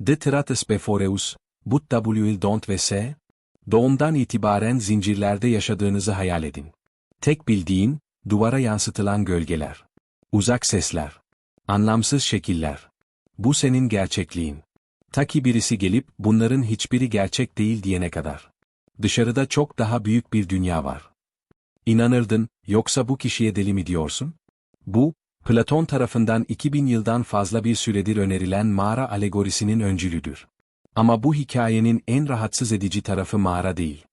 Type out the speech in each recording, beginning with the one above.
De trates beforeus, but will don't ve se? Doğumdan itibaren zincirlerde yaşadığınızı hayal edin. Tek bildiğin, duvara yansıtılan gölgeler. Uzak sesler. Anlamsız şekiller. Bu senin gerçekliğin. Ta ki birisi gelip bunların hiçbiri gerçek değil diyene kadar. Dışarıda çok daha büyük bir dünya var. İnanırdın, yoksa bu kişiye deli mi diyorsun? Bu, Platon tarafından 2000 yıldan fazla bir süredir önerilen mağara alegorisinin öncülüdür. Ama bu hikayenin en rahatsız edici tarafı mağara değil.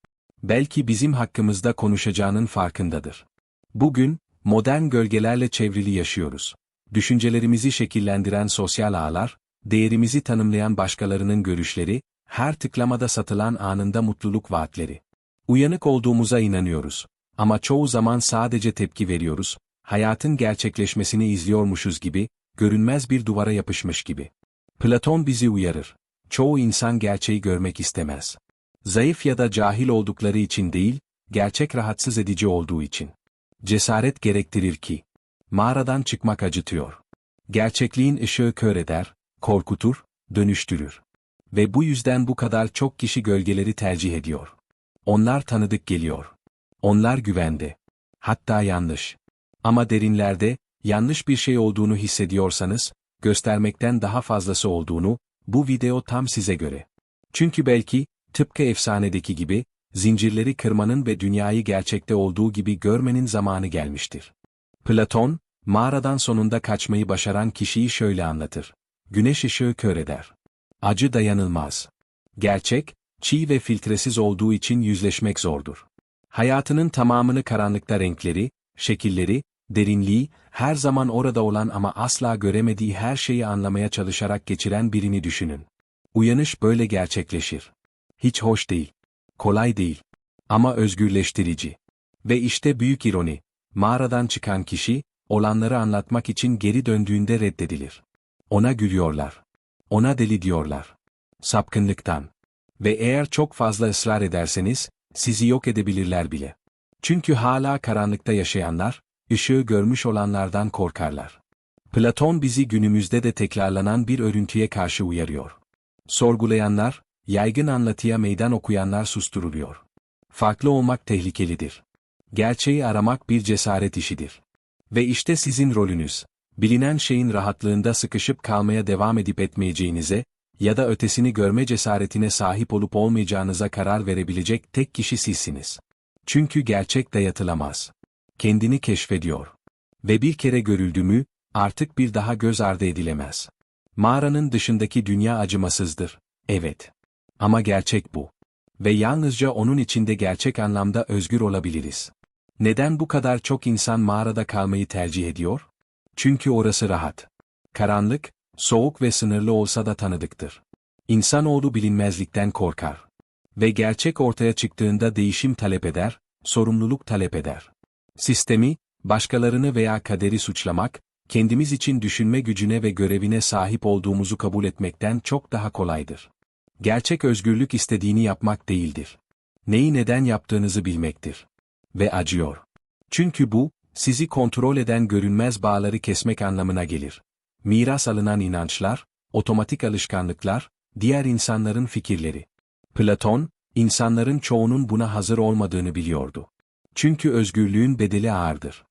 Belki bizim hakkımızda konuşacağının farkındadır. Bugün, modern gölgelerle çevrili yaşıyoruz. Düşüncelerimizi şekillendiren sosyal ağlar, değerimizi tanımlayan başkalarının görüşleri, her tıklamada satılan anında mutluluk vaatleri. Uyanık olduğumuza inanıyoruz. Ama çoğu zaman sadece tepki veriyoruz, hayatın gerçekleşmesini izliyormuşuz gibi, görünmez bir duvara yapışmış gibi. Platon bizi uyarır. Çoğu insan gerçeği görmek istemez. Zayıf ya da cahil oldukları için değil, gerçek rahatsız edici olduğu için. Cesaret gerektirir ki, mağaradan çıkmak acıtıyor. Gerçekliğin ışığı kör eder, korkutur, dönüştürür. Ve bu yüzden bu kadar çok kişi gölgeleri tercih ediyor. Onlar tanıdık geliyor. Onlar güvende. Hatta yanlış. Ama derinlerde, yanlış bir şey olduğunu hissediyorsanız, göstermekten daha fazlası olduğunu, bu video tam size göre. Çünkü belki, tıpkı efsanedeki gibi, zincirleri kırmanın ve dünyayı gerçekte olduğu gibi görmenin zamanı gelmiştir. Platon, mağaradan sonunda kaçmayı başaran kişiyi şöyle anlatır. Güneş ışığı kör eder. Acı dayanılmaz. Gerçek, çiğ ve filtresiz olduğu için yüzleşmek zordur. Hayatının tamamını karanlıkta renkleri, şekilleri, derinliği, her zaman orada olan ama asla göremediği her şeyi anlamaya çalışarak geçiren birini düşünün. Uyanış böyle gerçekleşir. Hiç hoş değil. Kolay değil. Ama özgürleştirici. Ve işte büyük ironi. Mağaradan çıkan kişi, olanları anlatmak için geri döndüğünde reddedilir. Ona gülüyorlar. Ona deli diyorlar. Sapkınlıktan. Ve eğer çok fazla ısrar ederseniz, sizi yok edebilirler bile. Çünkü hala karanlıkta yaşayanlar, ışığı görmüş olanlardan korkarlar. Platon bizi günümüzde de tekrarlanan bir örüntüye karşı uyarıyor. Sorgulayanlar, yaygın anlatıya meydan okuyanlar susturuluyor. Farklı olmak tehlikelidir. Gerçeği aramak bir cesaret işidir. Ve işte sizin rolünüz, bilinen şeyin rahatlığında sıkışıp kalmaya devam edip etmeyeceğinize, ya da ötesini görme cesaretine sahip olup olmayacağınıza karar verebilecek tek kişi sizsiniz. Çünkü gerçek dayatılamaz. Kendini keşfediyor. Ve bir kere görüldü mü, artık bir daha göz ardı edilemez. Mağaranın dışındaki dünya acımasızdır, evet. Ama gerçek bu. Ve yalnızca onun içinde gerçek anlamda özgür olabiliriz. Neden bu kadar çok insan mağarada kalmayı tercih ediyor? Çünkü orası rahat. Karanlık, soğuk ve sınırlı olsa da tanıdıktır. İnsanoğlu bilinmezlikten korkar. Ve gerçek ortaya çıktığında değişim talep eder, sorumluluk talep eder. Sistemi, başkalarını veya kaderi suçlamak, kendimiz için düşünme gücüne ve görevine sahip olduğumuzu kabul etmekten çok daha kolaydır. Gerçek özgürlük istediğini yapmak değildir. Neyi neden yaptığınızı bilmektir. Ve acıyor. Çünkü bu, sizi kontrol eden görünmez bağları kesmek anlamına gelir. Miras alınan inançlar, otomatik alışkanlıklar, diğer insanların fikirleri. Platon, insanların çoğunun buna hazır olmadığını biliyordu. Çünkü özgürlüğün bedeli ağırdır.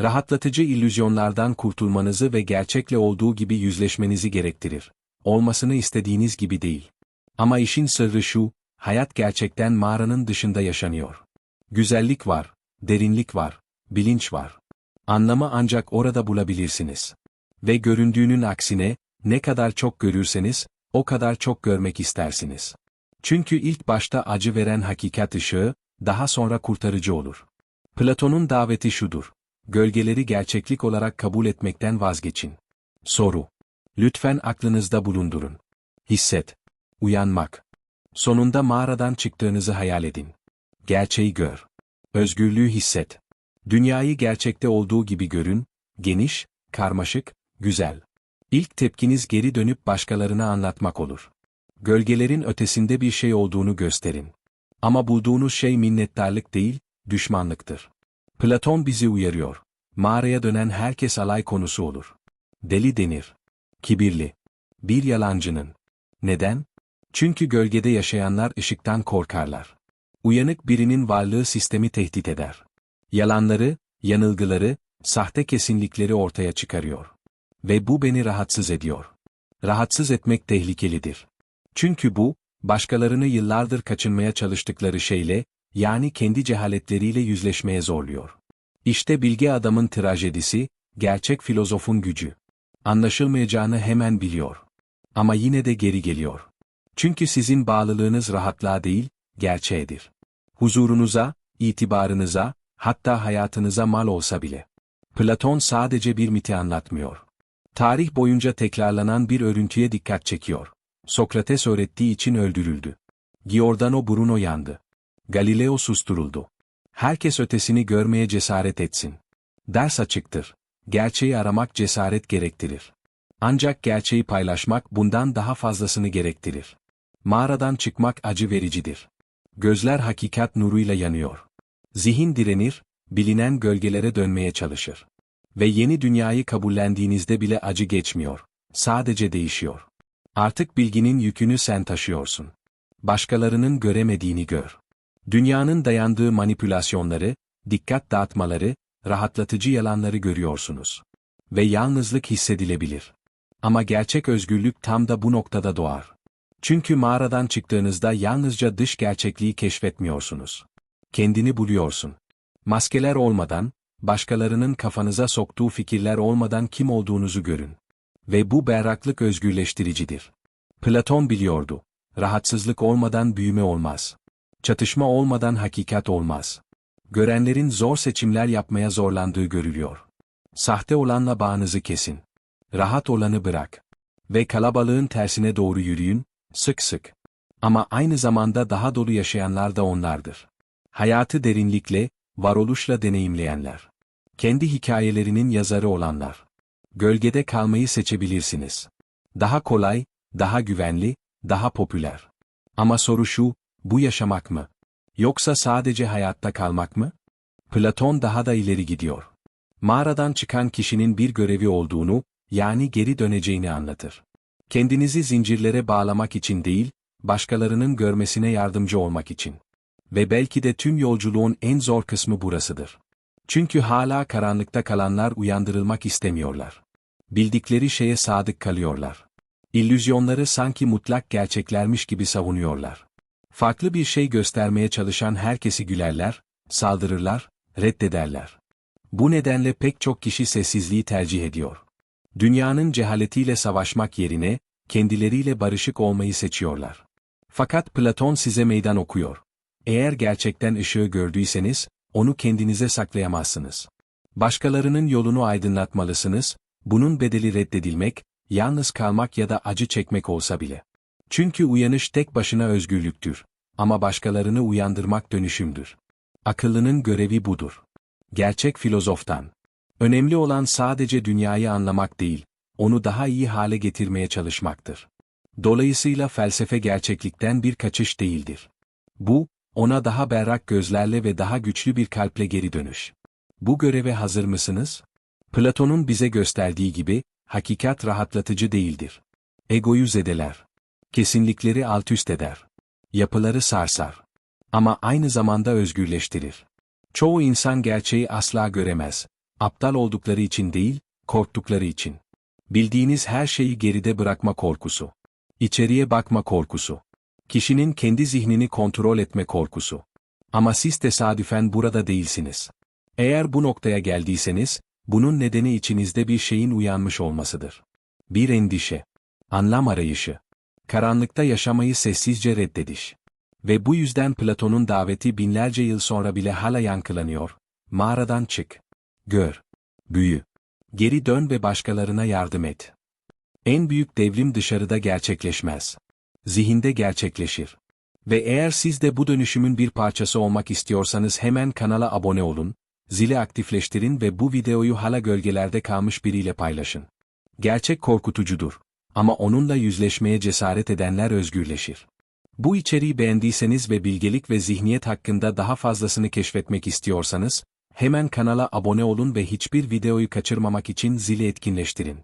Rahatlatıcı illüzyonlardan kurtulmanızı ve gerçekle olduğu gibi yüzleşmenizi gerektirir. Olmasını istediğiniz gibi değil. Ama işin sırrı şu, hayat gerçekten mağaranın dışında yaşanıyor. Güzellik var, derinlik var, bilinç var. Anlamı ancak orada bulabilirsiniz. Ve göründüğünün aksine, ne kadar çok görürseniz, o kadar çok görmek istersiniz. Çünkü ilk başta acı veren hakikat ışığı, daha sonra kurtarıcı olur. Platon'un daveti şudur. Gölgeleri gerçeklik olarak kabul etmekten vazgeçin. Soru. Lütfen aklınızda bulundurun. Hisset. Uyanmak. Sonunda mağaradan çıktığınızı hayal edin. Gerçeği gör. Özgürlüğü hisset. Dünyayı gerçekte olduğu gibi görün, geniş, karmaşık, güzel. İlk tepkiniz geri dönüp başkalarına anlatmak olur. Gölgelerin ötesinde bir şey olduğunu gösterin. Ama bulduğunuz şey minnettarlık değil, düşmanlıktır. Platon bizi uyarıyor. Mağaraya dönen herkes alay konusu olur. Deli denir. Kibirli. Bir yalancının. Neden? Çünkü gölgede yaşayanlar ışıktan korkarlar. Uyanık birinin varlığı sistemi tehdit eder. Yalanları, yanılgıları, sahte kesinlikleri ortaya çıkarıyor. Ve bu beni rahatsız ediyor. Rahatsız etmek tehlikelidir. Çünkü bu, başkalarını yıllardır kaçınmaya çalıştıkları şeyle, yani kendi cehaletleriyle yüzleşmeye zorluyor. İşte bilgi adamın trajedisi, gerçek filozofun gücü. Anlaşılmayacağını hemen biliyor. Ama yine de geri geliyor. Çünkü sizin bağlılığınız rahatlığa değil, gerçeğedir. Huzurunuza, itibarınıza, hatta hayatınıza mal olsa bile. Platon sadece bir miti anlatmıyor. Tarih boyunca tekrarlanan bir örüntüye dikkat çekiyor. Sokrates öğrettiği için öldürüldü. Giordano Bruno yandı. Galileo susturuldu. Herkes ötesini görmeye cesaret etsin. Ders açıktır. Gerçeği aramak cesaret gerektirir. Ancak gerçeği paylaşmak bundan daha fazlasını gerektirir. Mağaradan çıkmak acı vericidir. Gözler hakikat nuruyla yanıyor. Zihin direnir, bilinen gölgelere dönmeye çalışır. Ve yeni dünyayı kabullendiğinizde bile acı geçmiyor. Sadece değişiyor. Artık bilginin yükünü sen taşıyorsun. Başkalarının göremediğini gör. Dünyanın dayandığı manipülasyonları, dikkat dağıtmaları, rahatlatıcı yalanları görüyorsunuz. Ve yalnızlık hissedilebilir. Ama gerçek özgürlük tam da bu noktada doğar. Çünkü mağaradan çıktığınızda yalnızca dış gerçekliği keşfetmiyorsunuz. Kendini buluyorsun. Maskeler olmadan, başkalarının kafanıza soktuğu fikirler olmadan kim olduğunuzu görün. Ve bu berraklık özgürleştiricidir. Platon biliyordu. Rahatsızlık olmadan büyüme olmaz. Çatışma olmadan hakikat olmaz. Görenlerin zor seçimler yapmaya zorlandığı görülüyor. Sahte olanla bağınızı kesin. Rahat olanı bırak. Ve kalabalığın tersine doğru yürüyün, sık sık. Ama aynı zamanda daha dolu yaşayanlar da onlardır. Hayatı derinlikle, varoluşla deneyimleyenler. Kendi hikayelerinin yazarı olanlar. Gölgede kalmayı seçebilirsiniz. Daha kolay, daha güvenli, daha popüler. Ama soru şu, bu yaşamak mı? Yoksa sadece hayatta kalmak mı? Platon daha da ileri gidiyor. Mağaradan çıkan kişinin bir görevi olduğunu, yani geri döneceğini anlatır. Kendinizi zincirlere bağlamak için değil, başkalarının görmesine yardımcı olmak için. Ve belki de tüm yolculuğun en zor kısmı burasıdır. Çünkü hala karanlıkta kalanlar uyandırılmak istemiyorlar. Bildikleri şeye sadık kalıyorlar. İllüzyonları sanki mutlak gerçeklermiş gibi savunuyorlar. Farklı bir şey göstermeye çalışan herkesi gülerler, saldırırlar, reddederler. Bu nedenle pek çok kişi sessizliği tercih ediyor. Dünyanın cehaletiyle savaşmak yerine, kendileriyle barışık olmayı seçiyorlar. Fakat Platon size meydan okuyor. Eğer gerçekten ışığı gördüyseniz, onu kendinize saklayamazsınız. Başkalarının yolunu aydınlatmalısınız, bunun bedeli reddedilmek, yalnız kalmak ya da acı çekmek olsa bile. Çünkü uyanış tek başına özgürlüktür. Ama başkalarını uyandırmak dönüşümdür. Akıllının görevi budur. Gerçek filozoftan. Önemli olan sadece dünyayı anlamak değil, onu daha iyi hale getirmeye çalışmaktır. Dolayısıyla felsefe gerçeklikten bir kaçış değildir. Bu, ona daha berrak gözlerle ve daha güçlü bir kalple geri dönüş. Bu göreve hazır mısınız? Platon'un bize gösterdiği gibi, hakikat rahatlatıcı değildir. Egoyu zedeler. Kesinlikleri altüst eder. Yapıları sarsar. Ama aynı zamanda özgürleştirir. Çoğu insan gerçeği asla göremez. Aptal oldukları için değil, korktukları için. Bildiğiniz her şeyi geride bırakma korkusu. İçeriye bakma korkusu. Kişinin kendi zihnini kontrol etme korkusu. Ama siz tesadüfen burada değilsiniz. Eğer bu noktaya geldiyseniz, bunun nedeni içinizde bir şeyin uyanmış olmasıdır. Bir endişe. Anlam arayışı. Karanlıkta yaşamayı sessizce reddediş. Ve bu yüzden Platon'un daveti binlerce yıl sonra bile hala yankılanıyor. Mağaradan çık. Gör. Büyü. Geri dön ve başkalarına yardım et. En büyük devrim dışarıda gerçekleşmez. Zihinde gerçekleşir. Ve eğer siz de bu dönüşümün bir parçası olmak istiyorsanız hemen kanala abone olun, zili aktifleştirin ve bu videoyu hala gölgelerde kalmış biriyle paylaşın. Gerçek korkutucudur. Ama onunla yüzleşmeye cesaret edenler özgürleşir. Bu içeriği beğendiyseniz ve bilgelik ve zihniyet hakkında daha fazlasını keşfetmek istiyorsanız, hemen kanala abone olun ve hiçbir videoyu kaçırmamak için zili etkinleştirin.